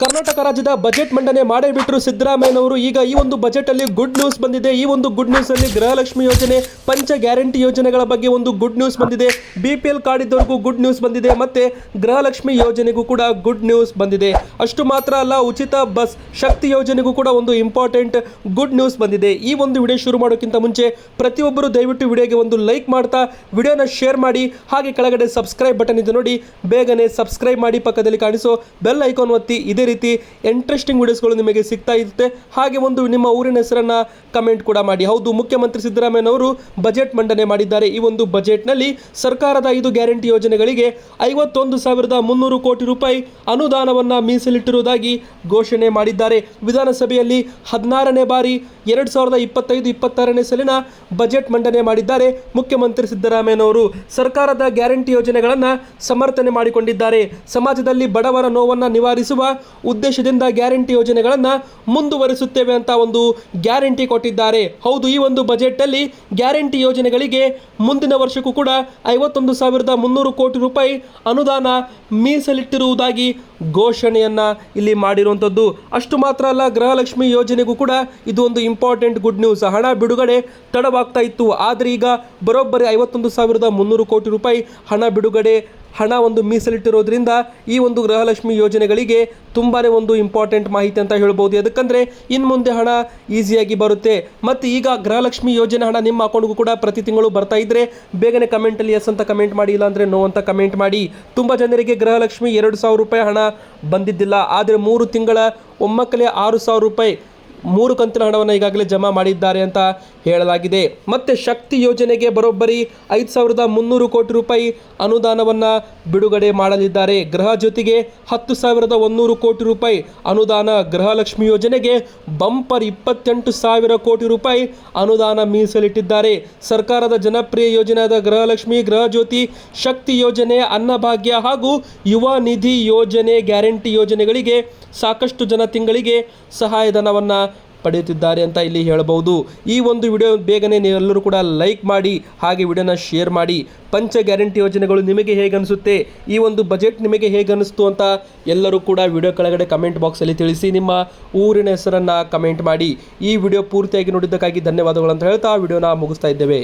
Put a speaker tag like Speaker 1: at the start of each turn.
Speaker 1: ಕರ್ನಾಟಕ ರಾಜ್ಯದ ಬಜೆಟ್ ಮಂಡನೆ ಮಾಡೇ ಬಿಟ್ಟರು ಸಿದ್ದರಾಮಯ್ಯನವರು. ಈಗ ಈ ಒಂದು ಬಜೆಟ್ ಅಲ್ಲಿ ಗುಡ್ ನ್ಯೂಸ್ ಬಂದಿದೆ. ಈ ಒಂದು ಗುಡ್ ನ್ಯೂಸ್ ಅಲ್ಲಿ ಗೃಹಲಕ್ಷ್ಮಿ ಯೋಜನೆ, ಪಂಚ ಗ್ಯಾರಂಟಿ ಯೋಜನೆಗಳ ಬಗ್ಗೆ ಒಂದು ಗುಡ್ ನ್ಯೂಸ್ ಬಂದಿದೆ. ಬಿ ಪಿ ಎಲ್ ಕಾರ್ಡ್ ಇದ್ದವರಿಗೂ ಗುಡ್ ನ್ಯೂಸ್ ಬಂದಿದೆ. ಮತ್ತೆ ಗೃಹಲಕ್ಷ್ಮಿ ಯೋಜನೆಗೂ ಕೂಡ ಗುಡ್ ನ್ಯೂಸ್ ಬಂದಿದೆ. ಅಷ್ಟು ಮಾತ್ರ ಅಲ್ಲ, ಉಚಿತ ಬಸ್, ಶಕ್ತಿ ಯೋಜನೆಗೂ ಕೂಡ ಒಂದು ಇಂಪಾರ್ಟೆಂಟ್ ಗುಡ್ ನ್ಯೂಸ್ ಬಂದಿದೆ. ಈ ಒಂದು ವಿಡಿಯೋ ಶುರು ಮಾಡೋಕ್ಕಿಂತ ಮುಂಚೆ ಪ್ರತಿಯೊಬ್ಬರು ದಯವಿಟ್ಟು ವಿಡಿಯೋಗೆ ಒಂದು ಲೈಕ್ ಮಾಡ್ತಾ, ವಿಡಿಯೋನ ಶೇರ್ ಮಾಡಿ, ಹಾಗೆ ಕೆಳಗಡೆ ಸಬ್ಸ್ಕ್ರೈಬ್ ಬಟನ್ ಇದೆ ನೋಡಿ, ಬೇಗನೆ ಸಬ್ಸ್ಕ್ರೈಬ್ ಮಾಡಿ ಪಕ್ಕದಲ್ಲಿ ಕಾಣಿಸೋ ಬೆಲ್ ಐಕಾನ್ ಒತ್ತಿ ಇದೇ ರೀತಿ ಇಂಟ್ರೆಸ್ಟಿಂಗ್ ವಿಡಿಯೋಸ್ಗಳು ನಿಮಗೆ ಸಿಗ್ತಾ ಇರುತ್ತೆ. ಹಾಗೆ ಒಂದು ನಿಮ್ಮ ಊರಿನ ಹೆಸರನ್ನ ಕಮೆಂಟ್ ಕೂಡ ಮಾಡಿ. ಹೌದು, ಮುಖ್ಯಮಂತ್ರಿ ಸಿದ್ದರಾಮಯ್ಯನವರು ಬಜೆಟ್ ಮಂಡನೆ ಮಾಡಿದ್ದಾರೆ. ಈ ಒಂದು ಬಜೆಟ್ನಲ್ಲಿ ಸರ್ಕಾರದ ಐದು ಗ್ಯಾರಂಟಿ ಯೋಜನೆಗಳಿಗೆ ಐವತ್ತೊಂದು ಸಾವಿರದ ಮುನ್ನೂರು ಕೋಟಿ ರೂಪಾಯಿ ಅನುದಾನವನ್ನು ಮೀಸಲಿಟ್ಟಿರುವುದಾಗಿ ಘೋಷಣೆ ಮಾಡಿದ್ದಾರೆ. ವಿಧಾನಸಭೆಯಲ್ಲಿ ಹದಿನಾರನೇ ಬಾರಿ ಎರಡು ಸಾವಿರದ ಇಪ್ಪತ್ತೈದು, ಇಪ್ಪತ್ತಾರನೇ ಸಲಿನ ಬಜೆಟ್ ಮಂಡನೆ ಮಾಡಿದ್ದಾರೆ ಮುಖ್ಯಮಂತ್ರಿ ಸಿದ್ದರಾಮಯ್ಯನವರು ಸರ್ಕಾರದ ಗ್ಯಾರಂಟಿ ಯೋಜನೆಗಳನ್ನು ಸಮರ್ಥನೆ ಮಾಡಿಕೊಂಡಿದ್ದಾರೆ. ಸಮಾಜದಲ್ಲಿ ಬಡವರ ನೋವನ್ನು ನಿವಾರಿಸುವ ಉದ್ದೇಶದಿಂದ ಗ್ಯಾರಂಟಿ ಯೋಜನೆಗಳನ್ನು ಮುಂದುವರಿಸುತ್ತೇವೆ ಅಂತ ಒಂದು ಗ್ಯಾರಂಟಿ ಕೊಟ್ಟಿದ್ದಾರೆ. ಹೌದು, ಈ ಒಂದು ಬಜೆಟ್ನಲ್ಲಿ ಗ್ಯಾರಂಟಿ ಯೋಜನೆಗಳಿಗೆ ಮುಂದಿನ ವರ್ಷಕ್ಕೂ ಕೂಡ ಐವತ್ತೊಂದು ಸಾವಿರದ ಮುನ್ನೂರು ಕೋಟಿ ರೂಪಾಯಿ ಅನುದಾನ ಮೀಸಲಿಟ್ಟಿರುವುದಾಗಿ ಘೋಷಣೆಯನ್ನು ಇಲ್ಲಿ ಮಾಡಿರುವಂಥದ್ದು. ಅಷ್ಟು ಮಾತ್ರ ಅಲ್ಲ, ಗೃಹಲಕ್ಷ್ಮಿ ಯೋಜನೆಗೂ ಕೂಡ ಇದು ಒಂದು ಇಂಪಾರ್ಟೆಂಟ್ ಗುಡ್ ನ್ಯೂಸ್. ಹಣ ಬಿಡುಗಡೆ ತಡವಾಗ್ತಾ ಇತ್ತು. ಆದರೆ ಈಗ ಬರೋಬ್ಬರಿ ಐವತ್ತೊಂದು ಸಾವಿರದ ಮುನ್ನೂರು ಕೋಟಿ ರೂಪಾಯಿ ಹಣ ಬಿಡುಗಡೆ ಹಣ ಒಂದು ಮೀಸಲಿಟ್ಟಿರೋದ್ರಿಂದ ಈ ಒಂದು ಗೃಹಲಕ್ಷ್ಮಿ ಯೋಜನೆಗಳಿಗೆ ತುಂಬಾ ಒಂದು ಇಂಪಾರ್ಟೆಂಟ್ ಮಾಹಿತಿ ಅಂತ ಹೇಳ್ಬೋದು. ಯಾಕಂದರೆ ಇನ್ನು ಮುಂದೆ ಹಣ ಈಸಿಯಾಗಿ ಬರುತ್ತೆ. ಮತ್ತು ಈಗ ಗೃಹಲಕ್ಷ್ಮಿ ಯೋಜನೆ ಹಣ ನಿಮ್ಮ ಅಕೌಂಟ್ಗೂ ಕೂಡ ಪ್ರತಿ ತಿಂಗಳು ಬರ್ತಾ ಇದ್ದರೆ ಬೇಗನೆ ಕಮೆಂಟಲ್ಲಿ ಎಸ್ ಅಂತ ಕಮೆಂಟ್ ಮಾಡಿ, ಇಲ್ಲಾಂದರೆ ನೋ ಅಂತ ಕಮೆಂಟ್ ಮಾಡಿ. ತುಂಬ ಜನರಿಗೆ ಗೃಹಲಕ್ಷ್ಮಿ ಎರಡು ಸಾವಿರ ರೂಪಾಯಿ ಹಣ ಬಂದಿದ್ದಿಲ್ಲ. ಆದರೆ ಮೂರು ತಿಂಗಳ ಒಮ್ಮಕ್ಕಲೇ ಆರು ಸಾವಿರ ರೂಪಾಯಿ ಮೂರು ಕಂತಿನ ಹಣವನ್ನು ಈಗಾಗಲೇ ಜಮಾ ಮಾಡಿದ್ದಾರೆ ಅಂತ ಹೇಳಲಾಗಿದೆ. ಮತ್ತೆ ಶಕ್ತಿ ಯೋಜನೆಗೆ ಬರೋಬ್ಬರಿ ಐದು ಸಾವಿರದ ಮುನ್ನೂರು ಕೋಟಿ ರೂಪಾಯಿ ಅನುದಾನವನ್ನು ಬಿಡುಗಡೆ ಮಾಡಲಿದ್ದಾರೆ. ಗೃಹ ಜೊತೆಗೆ ಹತ್ತು ಸಾವಿರದ ಒಂದೂರು ಕೋಟಿ ರೂಪಾಯಿ ಅನುದಾನ ಗೃಹಲಕ್ಷ್ಮಿ ಯೋಜನೆಗೆ ಬಂಪರ್ ಇಪ್ಪತ್ತೆಂಟು ಸಾವಿರ ಕೋಟಿ ರೂಪಾಯಿ ಅನುದಾನ ಮೀಸಲಿಟ್ಟಿದ್ದಾರೆ. ಸರ್ಕಾರದ ಜನಪ್ರಿಯ ಯೋಜನೆಯಾದ ಗೃಹಲಕ್ಷ್ಮಿ, ಗೃಹ ಜ್ಯೋತಿ ಶಕ್ತಿ ಯೋಜನೆ, ಅನ್ನಭಾಗ್ಯ ಹಾಗೂ ಯುವ ನಿಧಿ ಯೋಜನೆ ಗ್ಯಾರಂಟಿ ಯೋಜನೆಗಳಿಗೆ ಸಾಕಷ್ಟು ಜನ ತಿಂಗಳಿಗೆ ಸಹಾಯಧನವನ್ನು ಪಡೆಯುತ್ತಿದ್ದಾರೆ ಅಂತ ಇಲ್ಲಿ ಹೇಳಬಹುದು. ಈ ಒಂದು ವಿಡಿಯೋ ಬೇಗನೆ ನೀವೆಲ್ಲರೂ ಕೂಡ ಲೈಕ್ ಮಾಡಿ, ಹಾಗೆ ವಿಡಿಯೋನ ಶೇರ್ ಮಾಡಿ. ಪಂಚ ಗ್ಯಾರಂಟಿ ಯೋಜನೆಗಳು ನಿಮಗೆ ಹೇಗೆ ಅನಿಸುತ್ತೆ ಈ ಒಂದು ಬಜೆಟ್ ನಿಮಗೆ ಹೇಗೆ ಅನಿಸ್ತು ಅಂತ ಎಲ್ಲರೂ ಕೂಡ ವಿಡಿಯೋ ಕೆಳಗಡೆ ಕಮೆಂಟ್ ಬಾಕ್ಸಲ್ಲಿ ತಿಳಿಸಿ. ನಿಮ್ಮ ಊರಿನ ಹೆಸರನ್ನು ಕಮೆಂಟ್ ಮಾಡಿ. ಈ ವಿಡಿಯೋ ಪೂರ್ತಿಯಾಗಿ ನೋಡಿದ್ದಕ್ಕಾಗಿ ಧನ್ಯವಾದಗಳು ಅಂತ ಹೇಳ್ತಾ ವಿಡಿಯೋನ ಮುಗಿಸ್ತಾ ಇದ್ದೇವೆ.